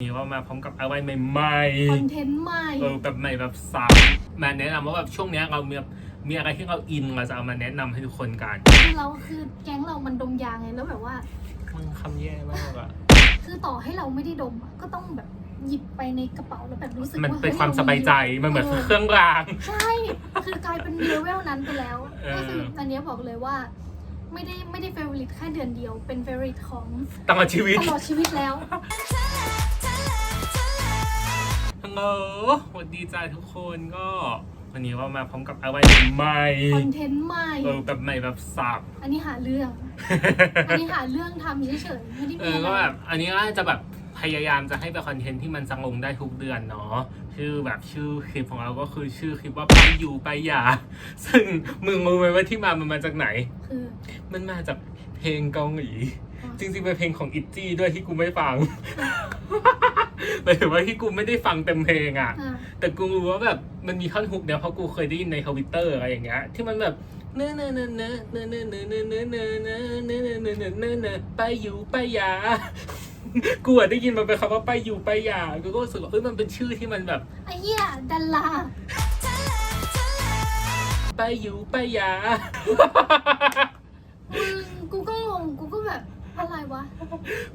นี้ว่ามาพร้อมกับอะไรใหม่คอนเทนต์ใหม่ๆเออแบบใหม่แบบสับมาแนะนำว่าแบบช่วงเนี้ยเรามีแบบมีอะไรที่เราอินเราจะเอามาแนะนำให้ทุกคนกันคือเราคือแก๊งเรามันดมยาไงแล้วแบบว่า มันคำแย่มากอะคือต่อให้เราไม่ได้ดมอะก็ต้องแบบหยิบไปในกระเป๋าแล้วแบบรู้สึกมันว่าเป็นฮ้ความสบายใจมันเหมือนเครื่องราง ใช่ คือกลายเป็นเลเวลนั้นไปแล้วเออ ก็คืออันเนี้ยบอกเลยว่า ไม่ได้ไม่ได้เฟเวอริตแค่เดือนเดียวเป็นเฟเวอริตของตลอดชีวิต ตลอดชีวิตแล้วฮัลโห ลสวัสดีจ้าทุกคนก็ วันนี้ว่ามาพร้อมกับอะไรใหม่คอนเทนต์ใหม่ เออแบบใหม่แบบสับอันนี้หาเรื่อง อันนี้หาเรื่องทำเฉยๆไม่ได้เอมีออะไรก็แบบอันนี้ก็จะแบบพยายามจะให้เป็นคอนเทนต์ที่มันจะลงได้ทุกเดือนเนาะชื่อแบบชื่อคลิปของเราก็คือชื่อคลิปว่าไปอยู่ไปอย่าซึ่งมึงรู้ไหมว่าที่มามันมาจากไหน คือ มันมาจากเพลงเกาหลี จริงๆเป็นเพลงของอิ g จี้ด้วยที่กูไม่ฟังหมายถึงว่าที่กูไม่ได้ฟังเต็มเพลงอะอะ แต่กูรู้ว่าแบบมันมีท่อนฮุกเนี่ยเพราะกูเคยได้ยินในทวิตเตอร์อะไรอย่างเงี้ยที่มันแบบเนื้อเนื้อเนื้อเนื้อเนื้อเนื้อเนื้อเนื้อเนื้อเนื้อเนื้อเนื้อเนื้อเนื้อเนื้อเนื้อไปอยู่ไปอย่ากูอะได้ยินมันเป็นคำว่าไปอยู่ไปอย่ากูก็รู้สึกว่าเอ้ยมันเป็นชื่อที่มันแบบไอ้เหี้ยดันลาไปอยู่ไปอย่า มึงกูก็งงกูก็แบบอะไรวะ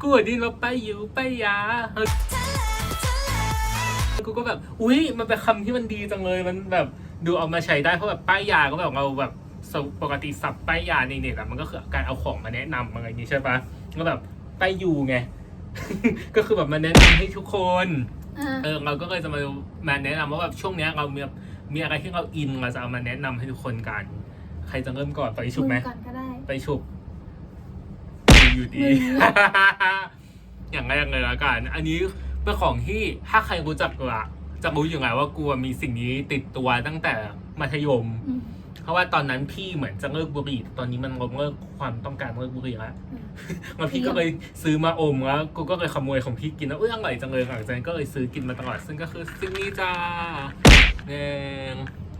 กูอะได้ยินว่าไปอยู่ไปอย่ากูก็แบบ อุ้ยมันเป็นคำที่มันดีจังเลย มันแบบดูเอามาใช้ได้เพราะแบบป้ายยาก็แบบเราแบบปกติสับป้ายยาในเน็ตอะมันก็คือการเอาของมาแนะนำอะไรอย่างงี้ใช่ปะก็แบบป้ายยูไง ก็คือแบบมาแนะนำให้ทุกคนอ่าเออเราก็เลยจะมามาแนะนำว่าแบบช่วงเนี้ยเรามีแบบมีอะไรที่เราอินเราจะเอามาแนะนำให้ทุกคนกัน ใครจะเริ่มก่อนไปชุบไหมงก่อนก็ได้ไปฉุบ อยู่ดีมึงอย่างแรกเลยละกัน อันนี้เป็นของที่ถ้าใครรู้จักกูอะจะรู้อยู่ไงว่ากูอะมีสิ่งนี้ติดตัวตั้งแต่มัธยมอืมเพราะว่าตอนนั้นพี่เหมือนจะเลิกบุหรี่ ตอนนี้มันล้มเลิกความต้องการเลิกบุหรี่แล้วอืมแล้วพี่ก็เลยซื้อมาอมแล้วกูก็เลยขโมยของพี่กินแล้วเอ้ยอร่อยจังเลยหลังจากนั้นก็เลยซื้อกินมาตลอด ซึ่งก็คือสิ่งนี้จ้าเอง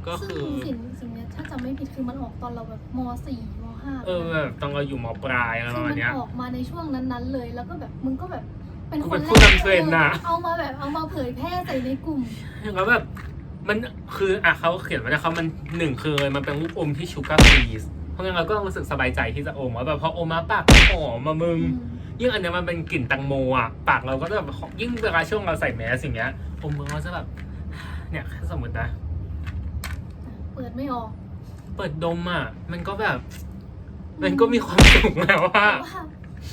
ก็คืซึ่องสิ่งสิ่งเนี้ยถ้าจำไม่ผิดคือมันออกตอนเราแบบมสี่ม ห้าเออแบบตอนเราอยู่มปลายอะไรปซึ่ระงมามัณนเนี้ย ออกมาในช่วงนั้นๆเลย แล้วก็แบบมึงก็แบบเป็นกูคเป็นนแรผู้กนำเทรนด์น่ะ เอามาแบบเอามาเผยแพร่ใส่ในกลุ่ม แล้วแบบมันคืออะเขาเขียนไว้นะครับมันหนึ่งคือมันเป็นลูกอมที่ชูการ์ฟรีสเพราะงั้นเราก็รู้สึกสบายใจที่จะอมว่าแบบพออมมาปากมันหอมมามึงอืมยิ่งอันเนี้ยมันเป็นกลิ่นแตังโมอะ ปากเราก็จะแบบยิ่งเวลาช่วงเราใส่แมสอย่างเงี้ยอมมือเราจะแบบ เนี่ยถ้าสมมตินะ เปิดไม่ออก เปิดดมอะ มันก็แบบ มันก็มีความสุขแล้วว่า แต่ว่า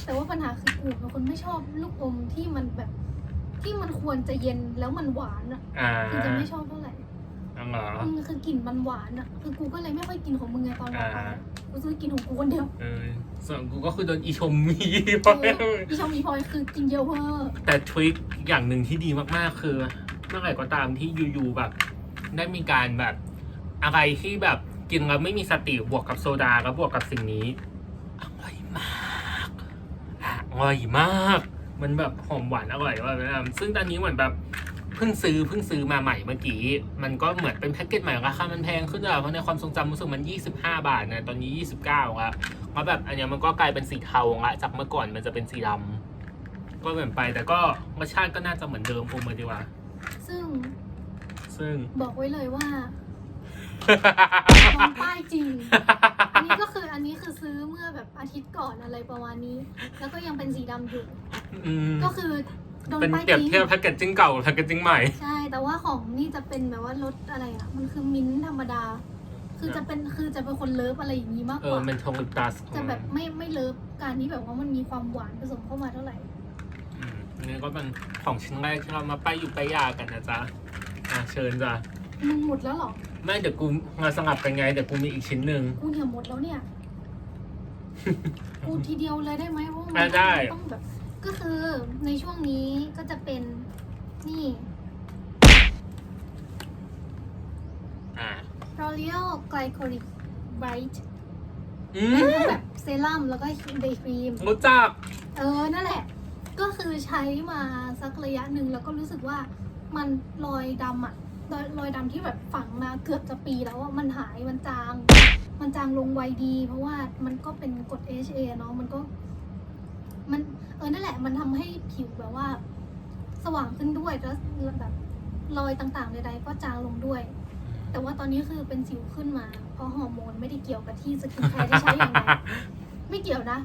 แต่ว่าปัญหาคือกูเป็นคนไม่ชอบลูกอมที่มันแบบ ที่มันควรจะเย็นแล้วมันหวานอะอ่าคือจะไม่ชอบเท่าไหร่อ๋อเหรออืมคือกลิ่นมันหวานอะ คือกูก็เลยไม่ค่อยกินของมึงไงตอนเราอ่ากูซื้อกินของกูคนเดียวเออส่วนกูก็คือโดนอีชมมีเออพี่ชมอีพลอยคือกินเยอะเวอร์ แต่ทริคอย่างหนึ่งที่ดีมากๆ คือเมื่อไหร่ก็ตามที่อยู่ๆแบบ ได้มีการแบบ อะไรที่แบบ กินแล้วไม่มีสติบวกกับโซดาแล้วบวกกับสิ่งนี้อร่อยมากอร่อยมาก มันแบบหอมหวานอร่อยมากนะซึ่งตอนนี้เหมือนแบบเพิ่งซื้อเพิ่งซื้อมาใหม่เมื่อกี้ มันก็เหมือนเป็นแพ็กเกจใหม่ราคามันแพงขึ้นอะเพราะในความทรงจำรู้สึกมัน 25 บาทนะตอนนี้ 29แล้วแล้วแบบอันเนี้ยมันก็กลายเป็นสีเทาละจากเมื่อก่อนมันจะเป็นสีดำก็เหมือนไปแต่ก็รสชาติก็น่าจะเหมือนเดิมโอมาดีกว่าซึ่งซึ่งบอกไว้เลยว่า น้องป้ายจริง อันนี้ก็คืออันนี้คือซื้อเมื่อแบบอาทิตย์ก่อนอะไรประมาณนี้ แล้วก็ยังเป็นสีดำอยู่ อืมก็คือโดนเป็นป้ายเปรียบจริง เทียบแพ็กเกจจิ้งเก่ากับแพ็กเกจจิ้งใหม่ ใช่ แต่ว่าของนี่จะเป็นแบบว่ารสอะไรอะ มันคือมิ้นท์ธรรมดา คือจะเป็นคือจะเป็นคนเลิฟอะไรอย่างนี้มากเอกอว่าเป็นทงลิปตัสจะแบบไม่ไม่เลิฟการที่แบบว่ามันมีความหวานผสมเข้ามาเท่าไหร่ อืมอันนี่ก็เป็นของชิ้นแรกที่เรามาป้ายอยู่ป้ายยากันนะจ๊ะอะเชิญจ้ะมึงหมดแล้วเหรอ ไม่เดี๋ยวกูมาสลับกันไงเดี๋ยวกูมีอีกชิ้นหนึ่ง กูเนี่ยหมดแล้วเนี่ย กูทีเดียวเลยได้ไหมเพราะว่าอะมันได้ ต้องแบบ ก็คือในช่วงนี้ก็จะเป็นนี่ อ่า L'Oreal Glycolic Bright อืเป็นมทั้งแบบเซรั่มแล้วก็เดย์ครีม รู้จัก เออ นั่นแหละ ก็คือใช้มาสักระยะหนึ่งแล้วก็รู้สึกว่ามันรอยดำอะ รอยรอยดำที่แบบฝังมาเกือบจะปีแล้วอะมันหายมันจาง มันจางลงไวดี เพราะว่ามันก็เป็นกรด HA เนาะมันก็ มันเออนั่นแหละ มันทำให้ผิวแบบว่า สว่างขึ้นด้วยแล้วแบบรอยต่างๆใดๆก็จางลงด้วย แต่ว่าตอนนี้คือเป็นสิวขึ้นมา เพราะฮอร์โมนไม่ได้เกี่ยวกับที่สกินแคร์ที่ใช้อย่างเดียวไม่เกี่ยวนะ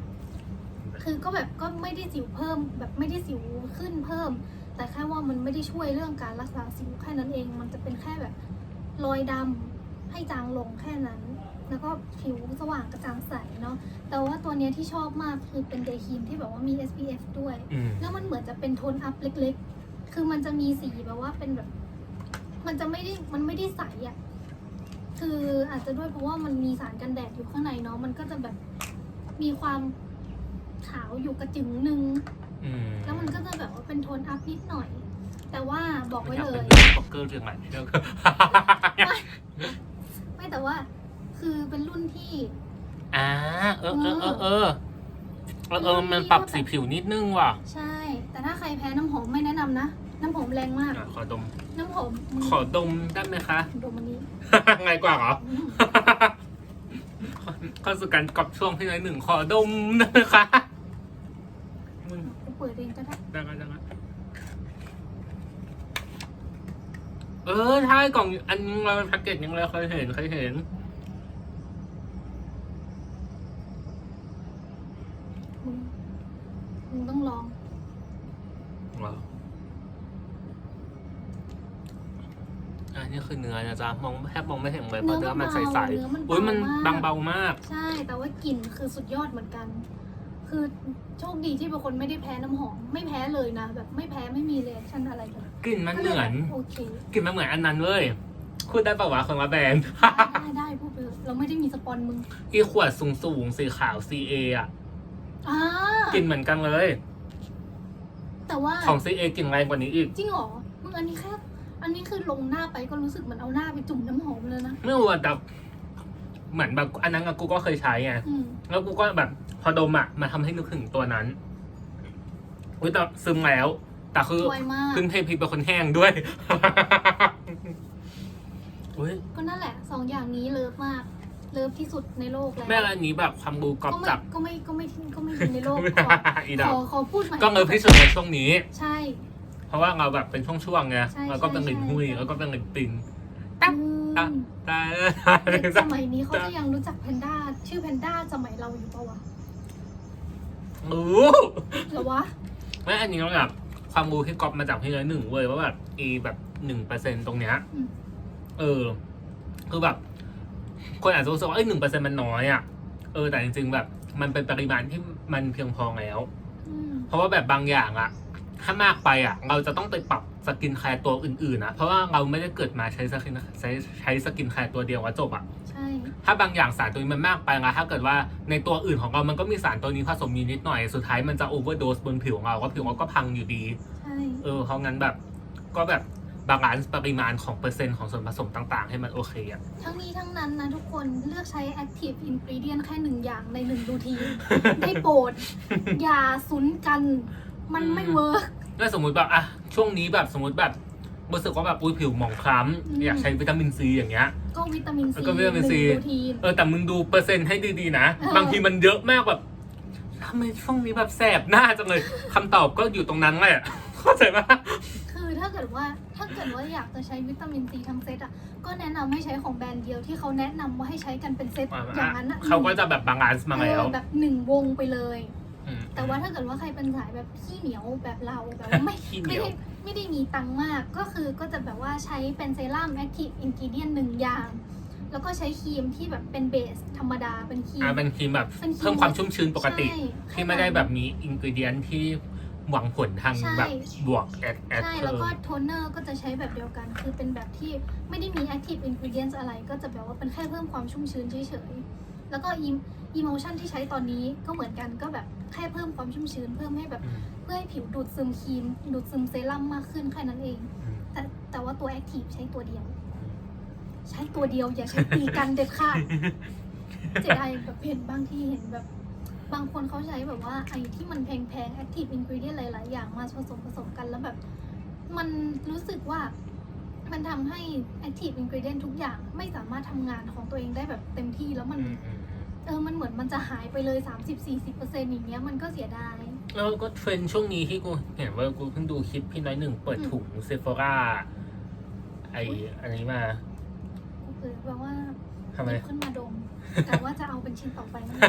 คือก็แบบก็ไม่ได้สิวเพิ่ม แบบไม่ได้สิวขึ้นเพิ่ม แต่แค่ว่ามันไม่ได้ช่วยเรื่องการรักษาสิวแค่นั้นเอง มันจะเป็นแค่แบบรอยดำให้จางลงแค่นั้น แล้วก็ผิวสว่างกระจ่างใสเนาะ แต่ว่าตัวเนี้ยที่ชอบมากคือเป็นเดย์ครีมที่แบบว่ามี SPF ด้วย อืม แล้วมันเหมือนจะเป็นโทนอัพเล็กๆ คือมันจะมีสีแบบว่าเป็นแบบ มันจะไม่ได้ มันไม่ได้ใสอะ่ะ คืออาจจะด้วยเพราะว่ามันมีสารกันแดดอยู่ข้างในเนาะ มันก็จะแบบมีความขาวอยู่กระจึงหนึ่งอืม แล้วมันก็จะแบบว่าเป็นโทนอัพนิดหน่อย แต่ว่าบอกไว้เลยม่อยากเป็นบ็อกเกอร์เชียงใหม่เชียวไม่แต่ว่า คือเป็นรุ่นที่อ่าเออเออเออเออเออเออมันปรับสีผิวนิดนึงว่ะ ใช่ แต่ถ้าใครแพ้น้ำหอมไม่แนะนำนะน้ำหอมแรงมากอะขอดม น้ำหอมมึงขอดมได้ไหมคะ ดมอันนี้ง่ายกว่าเหรออืมเข้าสู่การกลับช่วงที่ไหนหนึ่งขอดมได้ไหมคะมึงกู เปิดเองก็ได้ได้ไหมได้ไหมเออใช่กล่องอันนึงเราแพ็กเกจยังเลยเคยเห็นเคยเห็น มึงมึงต้องลองว้าวอันนี้คือเนื้อนะจ๊ะมองแทบมองไม่เห็นเลยเพราะเนื้เนื้ออมัมันนใสเบาเนื้อมันๆอุ้ยมันเบาบางมากเบามาก ใช่ แต่ว่ากลิ่นคือสุดยอดเหมือนกัน คือโชคดีที่เป็นคนไม่ได้แพ้น้ำหอม ไม่แพ้เลยนะ แบบไม่แพ้ไม่มีเรีแอคชั่นอะไรเลยกลิ่นมันเหมือน โอเค กลิ่นมันเหมือนอันนั้นเว้ยพูดได้ปะวะคนละแบรนด์ ได้ได้พูดไปเถอะเราไม่ได้มีสปอนมึงอีขวดสูงสูงๆสีขาว CA อะอ่ากลิ่นเหมือนกันเลย แต่ว่า ของ CA กลิ่นแรงกว่านี้อีก จริงเหรอมึงอันนี้แค่ อันนี้คือลงหน้าไปก็รู้สึกเหมือนเอาหน้าไปจุ่มน้ำหอมเลยนะ ไม่รู้อะแต่เหมือนแบบอันนั้นอะกูก็เคยใช้ไง อืม แล้วกูก็แบบพ อดมอะมาทำให้นึกถึงตัวนั้นอุ้ยแต่ซึมแล้ว แต่คือไวมากพึ่งเทพีเป็นคนแห้งด้วยอุ้ยก็นั่นแหละสองอย่างนี้เลิฟมาก เลิฟที่สุดในโลกแล้วแม่อันนี้แบบความรู้กอบก็ไม่จับก็ไม่ก็ไม่ก็ไม่ดีในโลกขออีดาขวอขอพูดใหม่ก็เงินที่สุดในช่วงนี้ ใช่ เพราะว่าเราแบบเป็นช่วงๆไงใช่แล้วก็เป็นใช่หลินใช่หุยใช่แล้วก็เป็นหลินปิงอืมอะตายแล้วเด็กสมัยนี้เขาจะยังรู้จักแพนด้าชื่อแพนด้าสมัยเราอยู่ปะวะ รู้เหรอวะแม่อันนี้เราแบบความรู้ที่ก๊อปมาจากพี่น้อยหนึ่งเว้ยว่าแบบอีแบบหนึ่งเปอร์เซ็นตรงเนี้ยอืมเออ คือแบบ คนอาจจะรู้สึกว่าเอ้ยหนึ่งเปอร์เซ็นมันน้อยอะเออแต่จริงๆแบบ มันเป็นปริมาณที่มันเพียงพอแล้ว อืมเพราะว่าแบบบางอย่างอะถ้ามากไปอะเราจะต้องไปปรับสกินแคร์ตัวอื่นๆนะเพราะว่าเราไม่ได้เกิดมาใช้สกินใช้ใช้สกินแคร์ตัวเดียวว่าจบอะใช่ ถ้าบางอย่างสารตัวนี้มันมากไปนะถ้าเกิดว่าในตัวอื่นของเรามันก็มีสารตัวนี้ผสมมีนิดหน่อย สุดท้ายมันจะโอเวอร์โดสบนผิวของเราก็ผิวเราก็พังอยู่ดี ใช่ เออเพราะงั้นแบบก็แบบบาลานซ์ปริมาณของเปอร์เซ็นต์ของส่วนผสมต่างๆ ให้มันโอเคอะ ทั้งนี้ทั้งนั้นนะทุกคนเลือกใช้ active ingredient แค่หนึ่งอย่างในหนึ่งรูทีน ได้โปรด อย่าสุนกัน มันไม่เวิร์กแล้วสมมุติแบบอะช่วงนี้แบบสมมติแบบ รู้สึกว่าแบบอุ้ยผิวหมองคล้อืมำอยากใช้วิตามินซีอย่างเงี้ย ก็วิตามินซีแล้วก็วิตามินหซีนึ่งรูทีน เออแต่มึงดูเปอร์เซ็นต์ให้ดีๆนะ เออ บางทีมันเยอะมากแบบทำไมช่วงนี้แบบแสบหน้าจังเลยคำตอบก็อยู่ตรงนั้นแหละ เข้าใจปะคือถ้าเกิดว่าถ้าเกิดว่าอยากจะใช้วิตามินซีทั้งเซตอะ ก็แนะนำให้ใช้ของแบรนด์เดียวที่เขาแนะนำว่าให้ใช้กันเป็นเซตอย่างนั้นอะเขาก็จะแบบบาลานซ์มาแล้วเออแบบหนึ่งวงไปเลยอืมแต่ว่าถ้าเกิดว่าใครเป็นสายแบบขี้เหนียวแบบเราแบบว่าไม่ขี้เหนีไม่ยว ได้ ไม่ได้มีตังค์มากก็คือก็จะแบบว่าใช้เป็นเซรั่มแอคทีฟอินกิเดียนหนึ่งอย่าง แล้วก็ใช้ครีมที่แบบเป็นเบสธรรมดาเป็นครีม อ่าเป็นครีมแบบเป็นครีม เพิ่มความชุ่มชื้นปกติ ใช่ที่ไม่ได้แบบมีอินกิเดียนที่หวังผลทางใช่แบบบวกแอดแอดใช่เพิ่แล้วมก็โทนเนอร์ก็จะใช้แบบเดียวกัน คือเป็นแบบที่ไม่ได้มีแอคทีฟอินกิเดียนอะไร ก็จะแบบว่าเป็นแค่เพิ่มความชุ่มชื้นเฉยๆ แล้วก็อีโมชันที่ใช้ตอนนี้ก็เหมือนกันก็แบบแค่เพิ่มความชุ่มชื้น เพิ่มให้แบบอืมเพื่อให้ผิวดูดซึมครีม ดูดซึมเซรั่มมากขึ้นแค่นั้นเองอืมแต่แต่ว่าตัวแอคทีฟใช้ตัวเดียว ใช้ตัวเดียวอย่าใช้ตีกันเด็ดขาดเสียดายแบบเห็นบางที่เห็นแบบบางคนเขาใช้แบบว่าไอ้ที่มันแพงๆ active ingredient หลาย ๆ อย่างมาผสมผสมกันแล้วแบบ มันรู้สึกว่า มันทำให้ active ingredient ทุกอย่างไม่สามารถทำงานของตัวเองได้แบบเต็มที่แล้วมัน อืมอืมอืมเออ มันเหมือนมันจะหายไปเลย 30-40%อย่างเงี้ย มันก็เสียดาย แล้วก็เทรนด์ช่วงนี้ที่กูเห็นว่ากูเพิ่งดูคลิปพี่น้อยหนึ่งเปิดถุงเซฟ h ราไออันนี้มาก็คือแปลว่าทำไมหยิบขึ้นมาดม แต่ว่าจะเอาเป็นชิ้นต่อไปนั่น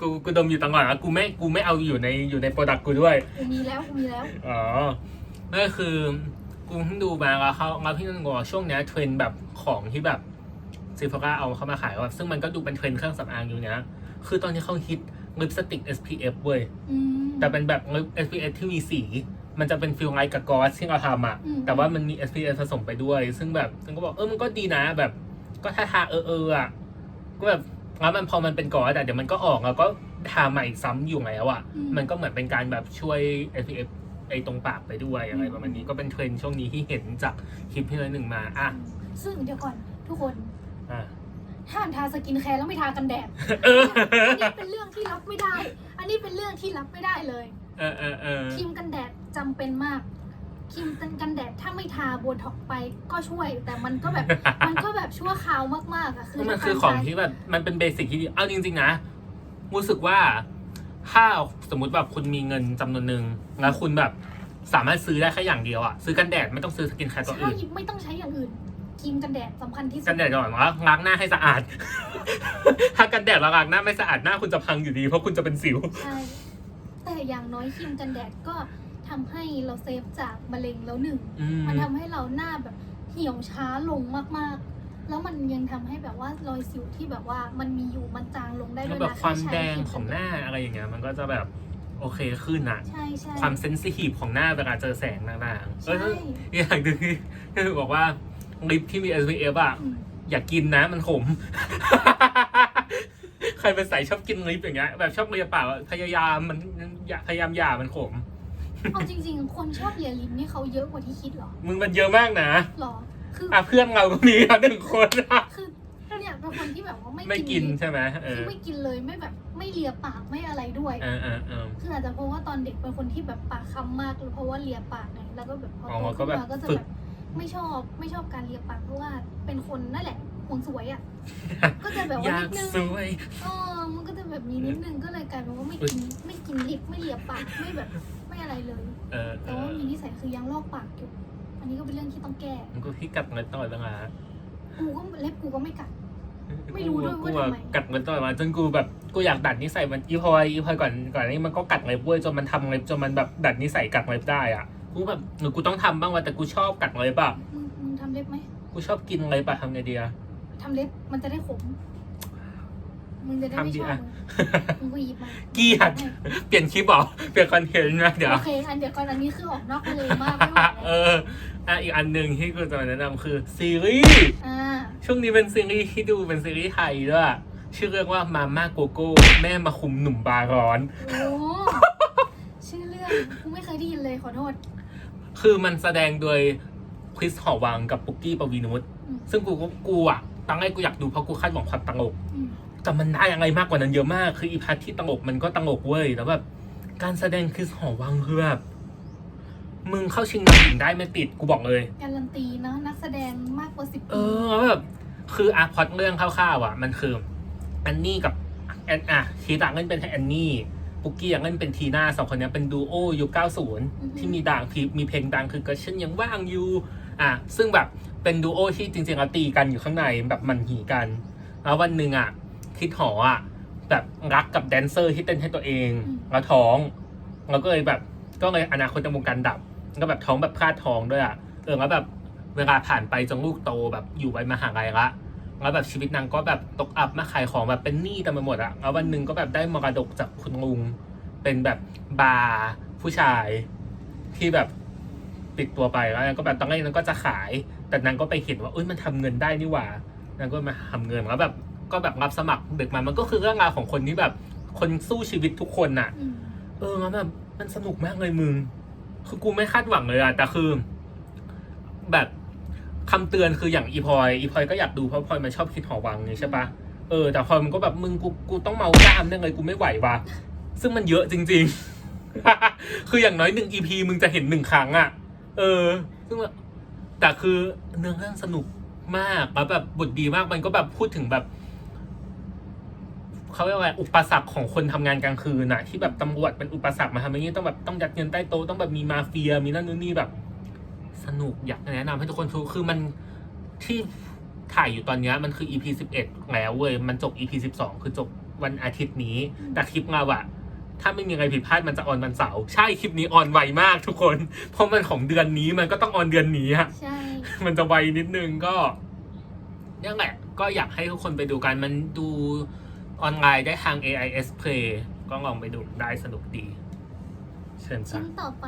กูกูดมอยู่ตลอดแล้วกูไม่กูไม่เอาอยู่ในอยู่ในโปรดักต์กูด้วย กูมีแล้วกูมีแล้ว อ๋อนั่นก็คือ กูเพิ่งดูมาแล้วเขาแล้วพี่นันบอกว่าช่วงเนี้ยเทรนด์แบบของที่แบบซิฟ h ราเอาเข้ามาขายว่าซึ่งมันก็ดูเป็นเทรนด์เครื่องสำอางอยู่เนี้ยคือตอนนี้เขาฮิตลิปสติก SPF เว้ยอืมแต่เป็นแบบลิป SPF ที่มีสี มันจะเป็นฟิลไลท์กับกอสที่เราทำอะอืมแต่ว่ามันมี SPF ผสมไปด้วย ซึ่งแบบฉันก็บอกเออมันก็ดีนะแบบ ก็ทาทาๆเออเออๆอะก็แบบแล้วมันพอมันเป็นกอสแต่เดี๋ยวมันก็ออกแล้วก็ทาใหม่ซ้ำอยู่แล้วอะอืมันก็เหมือนเป็นการแบบช่วย SPF ไอ้ตรงปากไปด้วยอะไรประมาณนี้ก็เป็นเทรนด์ช่วงนี้ที่เห็นจากคลิปที่เลยหนึ่งมาอะซึ่งเดี๋ยวก่อนทุกคนอะห้ามทาสกินแคร์แล้วไม่ทากันแดดเอออันนี้เป็นเรื่องที่รับไม่ได้ อันนี้เป็นเรื่องที่รับไม่ได้เลย เออเออเออครีมกันแดดจำเป็นมากครีมกันแดดถ้าไม่ทาโบท็อกซ์ไปก็ช่วย แต่มันก็แบบมันก็แบบชั่วคราวมากๆอะคือมันถ้าคือการของใช้ที่แบบมันเป็นเบสิกที่ดีเอาจริง ๆ นะรู้สึกว่า ถ้าสมมติแบบคุณมีเงินจำนวนหนึ่งแล้วคุณแบบสามารถซื้อได้แค่อย่างเดียวอะซื้อกันแดดไม่ต้องซื้อสกินแคร์ตัวใช่อื่น ไม่ต้องใช้อย่างอื่นครีมกันแดดสำคัญที่สุกัดนแดดก่อนว่าล้างหน้าให้สะอาด ถ้ากันแดดแล้วล้างหน้าไม่สะอาดหน้าคุณจะพังอยู่ดี เพราะคุณจะเป็นสิว ใช่แต่อย่างน้อยครีมกันแดดก็ทำให้เราเซฟจากมะเร็งแล้วหนึ่ง อืมมันทำให้เราหน้าแบบเหี่ยวช้าลงมากๆ แล้วมันยังทำให้แบบว่ารอยสิวที่แบบว่ามันมีอยู่มันจางลงได้แล้ด้ววยแบบนะความใช้แดงครีมของหน้าอะไรอย่างเงี้ยมันก็จะแบบโอเคขึ้นอะใช่ใช่ความเซนซิทีฟของหน้าเวลาเจอแสงต่างๆใช่เอออีกอย่างหนึ่งที่ที่บอกว่าลิปที่มี SPF อะอืมอย่ากินนะมันขม ใครเป็นสายชอบกินลิปอย่างเงี้ยแบบชอบเลียปากอะพยายามมันอย่าพยายามอย่ามันขม เอาจริง ๆ คนชอบเลียลิ้นนี่เขาเยอะกว่าที่คิดเหรอมึงมันเยอะมากนะ หรอ คืออะเพื่อนเราก็มีอะหนึ่งคนอะคือเนี่ยเป็นคนที่แบบว่าไม่ไม่กินลิ้ใช่ไหมเอคืออไม่กินเลยไม่แบบไม่เลียปากไม่อะไรด้วย เออเออเออคืออาจจะเพราะว่าตอนเด็กเป็นคนที่แบบปากคำมากหรือเพราะว่าเลียปากไงแล้วก็แบบพออ๋อโตก็ขึ้นแบบมาก็จะฝึกแบบไม่ชอบไม่ชอบการเลียปากเพราะว่าเป็นคนนั่นแหละห่วงสวยอะ ก็จะแบบอว่ายานิกดนึงสวย เออมันก็จะแบบมีนิดนึงก็เลยกลายเป็นว่าไม่กินไม่กินลิปไม่เลียปากไม่แบบไม่อะไรเลย เออเอแต่ว่าอมีนิสัยคือยังลอกปากอยู่อั นนี้ก็เป็นเรื่องที่ต้องแก้มันก็พี่กัดเงินต่อยบ้างอะกูก็เล็บกูก็ไม่กัด ไม่รู้ด้วยว่ากูอะทำไมกัดเงินต่อยมาจนกูแบบกูอยากดัดนิสัยมันอีพลอยอีพลอยก่อนก่อนนี้มันก็กัดเล็บเว้ยจนมันทำเล็บจนมันแบบดัดนิสัยกัดเล็บได้อะกูแบบหรือกูต้องทำบ้างวะแต่กูชอบกัดเล็บอะมึงมึงทำเล็บไหมกูชอบกินเล็บอะทำไงดีอะทำเล็บมันจะได้ขม มึงจะได้ไม่ทำดีชอบอะมึงมึงก็หยิบมาเกลียด เปลี่ยนคลิปเหรอเปลี่ยนคอนเทนต์นะเดี๋ยว โอเค อันเดี๋ยวก่อนอันนี้คือออกนอกทะเลมากไม่ไหวเอแล้วออะอีกอันหนึ่งที่กูจะมาแนะนำคือซีรีส์ อ่าช่วงนี้เป็นซีรีส์ที่ดูเป็นซีรีส์ไทยด้วย ชื่อเรื่องว่ามาม่าโกโก้แม่มาคุมหนุ่มบาร์ร้อน โอ้ชื่อเรื่องกูไม่เคยได้ยินเลยขอโทษ คือมันแสดงโดยคริสหอวังกับปุกกี้ปวีนุชอืม ซึ่งกูก็กูอะตั้งแรกกูอยากดูเพราะกูคาดหวังความตลก อืม แต่มันได้อะไรมากกว่านั้นเยอะมาก คืออีพาร์ทที่ตลกมันก็ตลกเว้ยแล้วแบบการแสดงคริสหอวังคือแบบมึงเข้าชิงนำหญิงได้ไม่ติดกูบอกเลย การันตีนะนักแสดงมากกว่าสิบเอปีอแล้วแบบคืออาพล็อตเรื่องคร่าวๆอะ มันคือแอนนี่กับแอนอะทีต่างเล่นเป็นแอนนี่ปุกกี้ยังเล่นเป็นทีน่าสองคนเนี้ยเป็นดูโอยุค90 ที่มีดังมีมีเพลงดังคือก็ฉันยังว่างอยู่อะซึ่งแบบเป็นดูโอที่จริงๆแล้วตีกันอยู่ข้างในแบบมันหีกัน แล้ววันหนึ่งอะ คิดหออะแบบรักกับแดนเซอร์ที่เต้นให้ตัวเอง แล้วท้องแล้วก็เลยแบบก็เลยอนาคตในวงการดับ ก็แบบท้องแบบพลาดท้องด้วยอะเออแล้วแบบเวลาผ่านไปจนลูกโตแบบอยู่ไปมหาลัยละแล้วแบบชีวิตนางก็แบบตกอับมาขายของแบบเป็นหนี้เต็มไปหมดอะแล้ววันหนึ่งก็แบบได้มรดกจากคุณลุง เป็นแบบบาร์ผู้ชายที่แบบติดตัวไปแล้วนางก็แบบตอนแรกนางก็จะขาย แต่นางก็ไปเห็นว่าเอ้ยมันทำเงินได้นี่หว่านางก็มาทำเงินแล้วแบบ ก็แบบรับสมัครเด็กมามันก็คือเรื่องราวของคนที่แบบคนสู้ชีวิตทุกคนน่ะอืมเออแล้วแบบมันสนุกมากเลยมึง คือกูไม่คาดหวังเลยอะแต่คือ แบบคำเตือนคืออย่างอีพลอยอีพลอยก็อยากดูเพราะพลอยมันชอบคิดหอวังนี่ใช่ปะเออแต่พลอยมันก็แบบมึงกูกูต้องเมากล้ามได้ไงกูไม่ไหววะซึ่งมันเยอะจริง ๆ คืออย่างน้อยหนึ่งอีพีมึงจะเห็นหนึ่งครั้งอะเออ ซึ่งแบบแต่คือเนื้อเรื่องสนุกมากแล้วแบบบทดีมากมันก็แบบพูดถึงแบบ เขาเรียกว่าอะไรอุปสรรคของคนทำงานกลางคืนน่ะ ที่แบบตำรวจเป็นอุปสรรคมาทำอย่างนี้ต้องแบบต้องยัดเงินใต้โต๊ะต้องแบบมีมาเฟียมีนั่นนู่นนี่แบบ สนุกอยากแนะนำให้ทุกคนดูคือมันที่ถ่ายอยู่ตอนเนี้ยมันคือ EP สิบเอ็ดแล้วเว้ย มันจบ EP สิบสองคือจบวันอาทิตย์นี้ แต่คลิปเราอะถ้าไม่มีอะไรผิดพลาดมันจะออนวันเสาร์ใช่คลิปนี้ออนไวมากทุกคน เพราะมันของเดือนนี้มันก็ต้องออนเดือนนี้อะใช่ มันจะไวนิดนึงก็นี่แหละก็อยากให้ทุกคนไปดูกันมันดู ออนไลน์ได้ทาง AIS Play ก็ลองไปดูได้สนุกดี เชิญชิ้จ้ะนต่อไป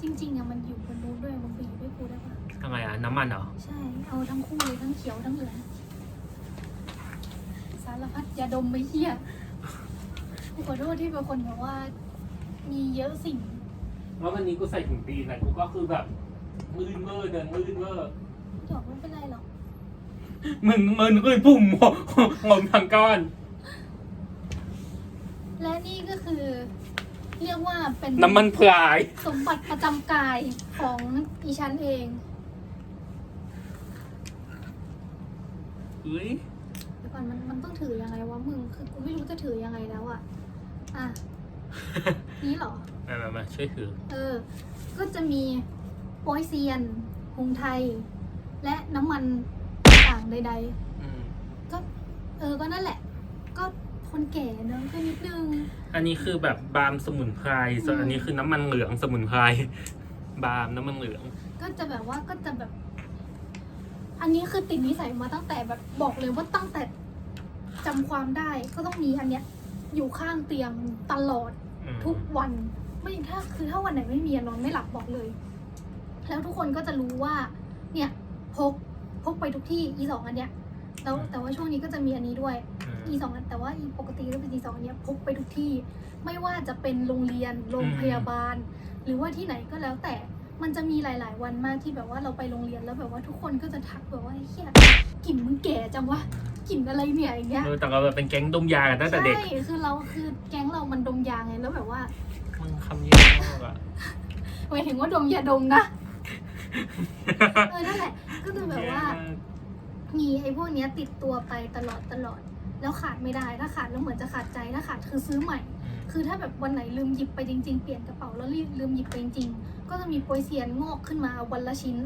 จริงๆอะมันอยู่บนนู้นด้วยมันไปอยู่ด้วยกูได้ปะอะไรอะ น้ำมันเหรอ ใช่ เอาทั้งคู่เลยทั้งเขียวทั้งเหลืองสารพัดยาดมไม่เหี้ยกูขอโทษที่เป็นคนแบบว่า มีเยอะสิ่ง แล้ววันนี้กูใส่ถุงตีนนะกูก็คือแบบลื่นเวอร์เดินลื่นเวอร์หยอกไม่เป็นไรหรอก มึงเงินเอ้ยปุ่มงมทางก้อนและนี่ก็ คือ เรียกว่าเป็นน้ำมันพราย สมบัติประจำกายของอีฉันเองเฮ้ยเดี๋ยวก่อนมันมันต้องถือยังไงวะมึง คือกูไม่รู้จะถือยังไงแล้วอะอะ นี่เหรอ มามามาช่วยถือ เออ ก็จะมีโป๊ยเซียนฮงไทย และน้ำมันต่างใดอืมๆก็ เออ ก็นั่นแหละก็ คนแก่เนอะก็นิดนึง อันนี้คือแบบบาล์มสมุนไพรส่วนอันนี้คือน้ำมันเหลืองสมุนไพร บาล์มน้ำมันเหลือง ก็จะแบบว่าก็จะแบบ อันนี้คือติดนิสัยมาตั้งแต่แบบบอกเลยว่าตั้งแต่จำความได้ก็ต้องมีอันเนี้ย อยู่ข้างเตียงตลอด อืมทุกวันไม่ถ้าคือถ้าวันไหนไม่มีอะนอนไม่หลับบอกเลย แล้วทุกคนก็จะรู้ว่า เนี่ยพกพกไปทุกที่อีสองอันเนี้ยแล้วแต่ว่าช่วงนี้ก็จะมีอันนี้ด้วยอี สองอันแต่ว่าอีปกติก็เป็นอีสองอันเนี้ยพกไปทุกที่ ไม่ว่าจะเป็นโรงเรียนโรงพยาบาล หรือว่าที่ไหนก็แล้วแต่มันจะมีหลาย ๆ วันมากที่แบบว่าเราไปโรงเรียนแล้วแบบว่าทุกคนก็จะทักแบบว่าไอ้เฮียกลิ่นมึงแก่จังวะกลิ่นอะไรเนี่ยอย่างเงี้ยเออแต่เราแบบเป็นแก๊งดมยากันตั้งแต่เด็กใช่คือเราคือแก๊งเรามันดมยาไงแล้วแบบว่ามึงคำเยอะมากอะหมายถึงว่าดมยาดมนะเออนั่นแหละก็จะแบบว่า มีไอ้พวกเนี้ยติดตัวไปตลอดตลอด แล้วขาดไม่ได้ถ้าขาดแล้วเหมือนจะขาดใจถ้าขาดคือซื้อใหม่ คือถ้าแบบวันไหนลืมหยิบไปจริง ๆ เปลี่ยนกระเป๋าแล้วรีบลืมหยิบไปจริงๆก็จะมีโปรยเซียนงอกขึ้นมาวันละชิ้น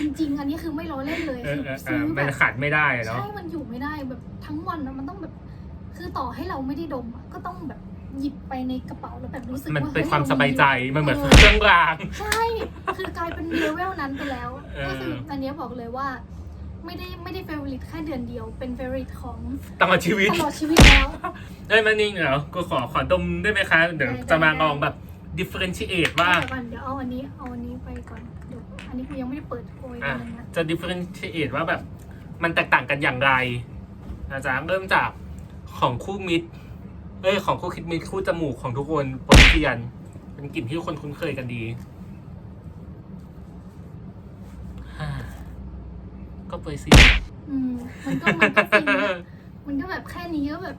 จริงๆ อันนี้คือไม่ล้อเล่นเลยเอคืออเออเอซื้ออมัแบนบ ขาดไม่ได้อะเนาะ ใช่ มันอยู่ไม่ได้แบบทั้งวันนะมันต้องแบบ คือต่อให้เราไม่ได้ดมอะก็ต้องแบบหยิบไปในกระเป๋าแล้วแบบรู้สึกมันว่าเป็นฮ้ความสบายใจ มันเหมือนเเครื่องราง ใช่ คือกลายเป็นเลเวลนั้นไปแล้วเออ ก็คืออันเนี้ยบอกเลยว่า ไม่ได้ไม่ได้เฟเวอริตแค่เดือนเดียว เป็นเฟเวอริตของตลอดชีวิตตลอดชีวิตแล้ว ได้ยมานิ่งเหรอกูขอขอดมได้ไหมคะ เดี๋ยวได้จะมาได้ลองแบบ differentiate ว่า เดี๋ยวก่อนเดี๋ยวเอาอันนี้เอาอันนี้ไปก่อนเดี๋ยวอันนี้กูยังไม่ได้เปิดโอยอะ เลยนะจะ differentiate ว่าแบบ มันแตกต่างกันอย่างไรนะจ๊ะเริ่มจากของคู่มิตรเอ้ยของคู่คิดมิตรคู่จมูกของทุกคนโปรเซียน เป็นกลิ่นที่ทุกคนคุ้นเคยกันดี ฮ่า ก็โปรเซียนอืมมันก็มันก็ฟินอะมันก็แบบแค่นี้ก็แบบ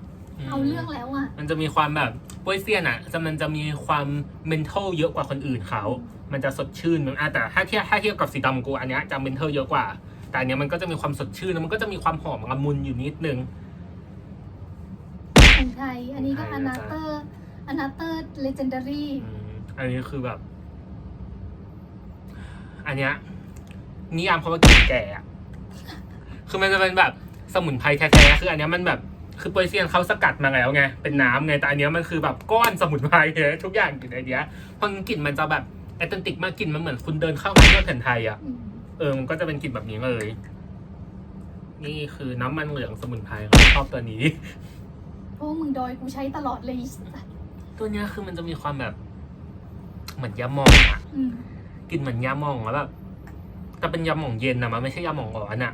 เอาเรื่องแล้วอะ มันจะมีความแบบโปรเซียนอะจะมันจะมีความ mental เยอะกว่าคนอื่นเขา มันจะสดชื่นมันอะแต่ถ้าเทียบถ้าเทียบกับสีดำกูอันเนี้ยจะ mental เยอะกว่า แต่อันเนี้ยมันก็จะมีความสดชื่นแล้วมันก็จะมีความหอมละมุนอยู่นิดนึง ของไทย อันนี้ก็ไทอยนะนาจ๊ะเตอร์อนาเตอร์เลเจนดารีอืมอันนี้คือแบบ อันเนี้ยนิยามคำว่ากลิ่นแก่อะ คือมันจะเป็นแบบสมุนไพรแท้ๆคืออันเนี้ยมันแบบคือโปรเซียนเขาสกัดมาแล้วไงเป็นน้ำไงแต่อันเนี้ยมันคือแบบก้อนสมุนไพรเลยทุกอย่างอยู่ในเนี้ยเพราะกลิ่นมันจะแบบแอตแลนติกมากกลิ่นมันเหมือนคุณเดินเข้าร้านนวดแผนไทยอะอืมเออมันก็จะเป็นกลิ่นแบบนี้เลย นี่คือน้ำมันเหลืองสมุนไพรครับชอบตัวนี้เพราะว่ามึงดอยกูใช้ตลอดเลยตัวเนี้ยคือมันจะมีความแบบเหมือนยาหม่องอะอืม กลิ่นเหมือนยาหม่องแล้วแบบแต่เป็นยาหม่องเย็นนะมันไม่ใช่ยาหม่องร้อนอะ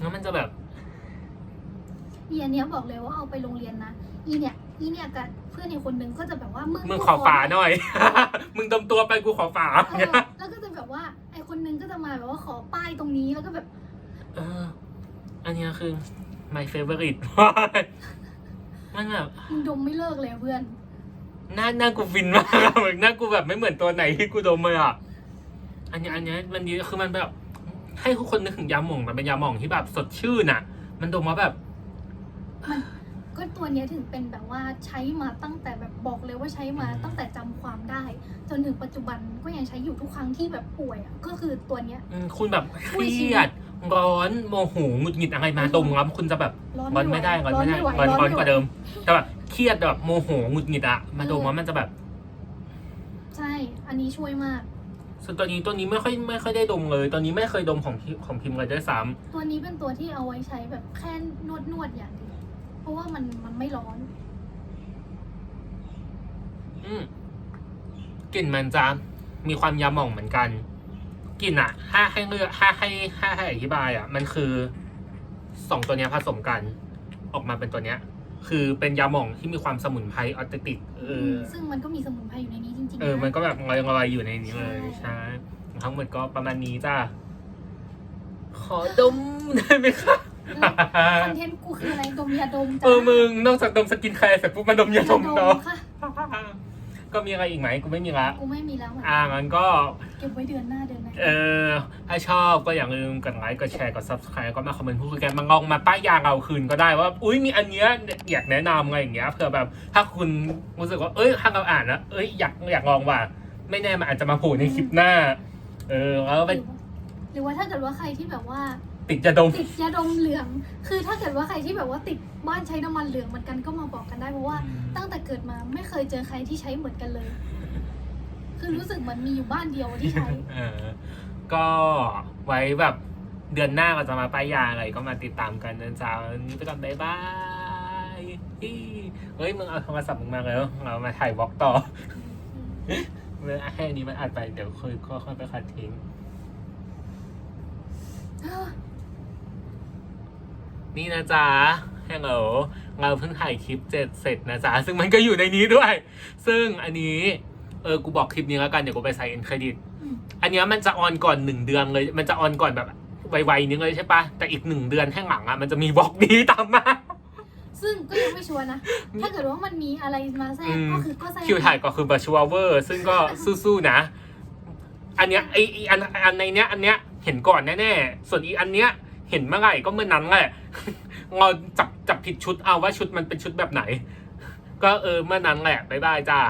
แล้วมันจะแบบ อีอันเนี้ยบอกเลยว่าเอาไปโรงเรียนนะ อีเนี่ย อีเนี่ยกับเพื่อนอีกคนนึงก็จะแบบว่ามึงมึงขอฝาหน่อย มึงดมตัวไปกูขอฝาเอเนี่ยอแล้วก็จะแบบว่าไอคนนึงก็จะมาแบบว่าขอป้ายตรงนี้แล้วก็แบบ เออ อันเนี้ยคือ my favorite มันแบบมึงดมไม่เลิกเลยเพื่อน หน้าหน้ากูฟินมากอะเหมือนหน้ากูแบบไม่เหมือนตัวไหนที่กูดมเลยอะ อันเนี้ยอันเนี้ยมันดีคือมันแบบ ให้ทุกคนนึกถึงยาหม่องมันเป็นยาหม่องที่แบบสดชื่นอะ มันดมว่าแบบมันก็ตัวเนี้ยถึงเป็นแบบว่าใช้มาตั้งแต่แบบบอกเลยว่าใช้มาอืมตั้งแต่จำความได้ จนถึงปัจจุบันก็ยังใช้อยู่ทุกครั้งที่แบบป่วยอะก็คือตัวเนี้ย อืมคุณแบบเคช่วยชีรีวิตยด ร้อนโมโหหงุดหงิดอะไรมาดมแล้วคุณจะแบบร้อนร้อนไม่ไม่ได้ไหวร้อนไม่ได้ร้ร้ออนนไม่ไหวร้อนกว่าเดิม แต่แบบเครียดแบบโมโหหงุดหงิดอะมาดมเออว่ามันจะแบบ ใช่ อันนี้ช่วยมาก ส่วนตัวนี้ตัวนี้ไม่ค่อยไม่ค่อยได้ดมเลยตอนนี้ไม่เคยดมของพิของพิมพ์เลยด้วยซ้ตัวนี้เป็นตัวที่เอาไว้ใช้แบบแค่นวดนวดๆอย่างเดียวเพราะว่ามันมันไม่ร้อนำอืมกลิ่นมันจะมีความยาหม่องเหมือนกันกลิ่นอะถ้าให้เลือกถ้าให้ถ้าให้อธิบายอะมันคือสองตัวเนี้ยผสมกัน ออกมาเป็นตัวเนี้ย คือเป็นยาหม่องที่มีความสมุนไพรออเตติกเออซึ่งมันก็มีสมุนไพรอยู่ในนี้จริงๆเออนะมันก็แบบลอยๆอยู่ในนี้เลยใช่ใช่ทั้งหมดก็ประมาณนี้จ้าขอดมได้ไหมคะคอนเทนต์กูคืออะไรดมยาดมจ้าเออมึงนอกจากดมสกินแคร์เสร็จปุ๊บมาดมยาดมเนาะค่ะก็มีอะไรอีกไหมกูไม่มีละกูไม่มีแล้วอะอ่างั้นก็เก็บไว้เดือนหน้าเดือนหน้า เออถ้าชอบก็อย่าลืมกดไลค์กดแชร์กด subscribe ก็มาคอมเมนต์พูดคุยกันมาลองมาป้ายยาเราคืนก็ได้ว่า อุ้ยมีอันเนี้ยอยากแนะนำอะไรอย่างเงี้ยเผื่อแบบถ้าคุณรู้สึกว่าเอ้ยถ้าเราอ่านแล้วเอ้ยอยากอยากลองว่ะไม่แน่มันอาจจะมาโผล่ในคลิปหน้า เออแล้วหไปรือว่าหรือว่าถ้าเกิดว่าใครที่แบบว่าติดยาดมติดยาดมเหลือง คือถ้าเกิดว่าใครที่แบบว่าติดบ้านใช้น้ำมันเหลืองเหมือนกันก็มาบอกกันได้เพราะว่าตั้งแต่เกิดมาไม่เคยเจอใครที่ใช้เหมือนกันเลย คือรู้สึกเหมือนมีอยู่บ้านเดียวที่ใช้ เออก็ไว้แบบเดือนหน้าเราจะมาป้ายยาอะไรก็มาติดตามกันนะจ๊ะวันนี้ไปก่อนบ๊ายบายอี้เฮ้ยมึงเอาโทรศัพท์มึงมาแล้วเรามาถ่ายวอล์กต่อเมื่อให้อันนี้มันอัดไปเดี๋ยวค่อยค่อยไปคัดทิ้ง นี่นะจ๊ะฮัลโหลเราเพิ่งถ่ายคลิปเจ็ดเสร็จนะจ๊ะ ซึ่งมันก็อยู่ในนี้ด้วย ซึ่งอันนี้ เออ กูบอกคลิปนี้แล้วกัน เดี๋ยวกูไปใส่เอ็นเครดิตอืมอันเนี้ยมันจะออนก่อนหนึ่งเดือนเลย มันจะออนก่อนแบบไวๆนึงเลยใช่ปะ แต่อีกหนึ่งเดือนข้างหลังอะ มันจะมีบล็อกนี้ตามมา ซึ่งก็ยังไม่ชัวร์นะ ถ้าเกิดว่ามันมีอะไรมาแทรกอืมก็คือก็แทรกคิวถ่ายก็คือบัชัวเวอร์ ซึ่งก็สู้ๆนะ อันเนี้ยไอไอ้อันอันในเนี้ย อันเนี้ยเห็นก่อนแน่ๆ ส่วนอีอันเนี้ยเห็นเมื่อไหร่ก็เมื่อนั้นแหละเราจับจับผิดชุดเอาว่าชุดมันเป็นชุดแบบไหน ก็เออเมื่อนั้นแหละบ๊ายบายจ้า